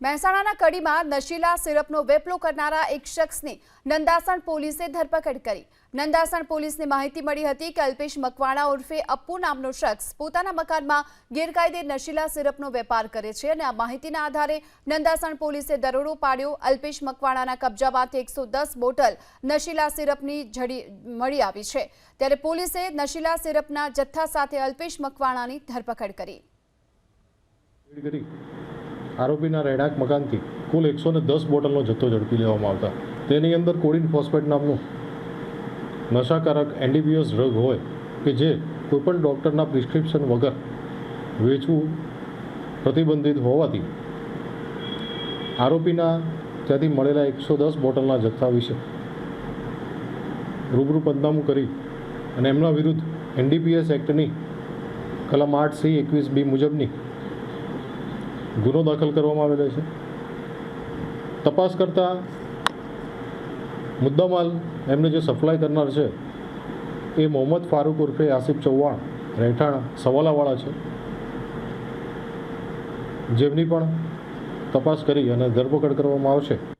મહેસાણાના કડીમાં નશીલા સિરપનો વેપલો કરનારા એક શખ્સની નંદાસણ પોલીસે ધરપકડ કરી. નંદાસણ પોલીસને માહિતી મળી હતી કે અલ્પેશ મકવાણા ઉર્ફે અપ્પુ નામનો શખ્સ પોતાના મકાનમાં ગેરકાયદે નશીલા સિરપનો વેપાર કરે છે અને આ માહિતીના આધારે નંદાસણ પોલીસે દરોડો પાડ્યો. અલ્પેશ મકવાણાના કબજામાંથી એકસો બોટલ નશીલા સિરપની જડી મળી આવી છે. ત્યારે પોલીસે નશીલા સિરપના જથ્થા સાથે અલ્પેશ મકવાણાની ધરપકડ કરી. આરોપીના રહેણાંક મકાનથી કુલ એકસો ને દસ બોટલનો જથ્થો ઝડપી લેવામાં આવતા. તેની અંદર કોડિન ફોસ્ફેટ નામનું નશાકારક એનડીપીએસ ડ્રગ હોય કે જે કોઈપણ ડૉક્ટરના પ્રિસ્ક્રિપ્શન વગર વેચવું પ્રતિબંધિત હોવાથી આરોપીના ત્યાંથી મળેલા એકસો દસ બોટલના જથ્થા વિશે રૂબરૂ પંચનામું કરી અને એમના વિરુદ્ધ એનડીપીએસ એક્ટની કલમ આઠ સી એકવીસ બી મુજબની ગુનો દાખલ કરવામાં આવેલો છે. તપાસ કરતાં મુદ્દામાલ એમને જે સપ્લાય કરનાર છે, એ મોહમ્મદ ફારૂક ઉર્ફે આસિફ ચૌહાણ રહેઠાણ સવાલાવાળા છે. જેમની પણ તપાસ કરી અને ધરપકડ કરવામાં આવશે.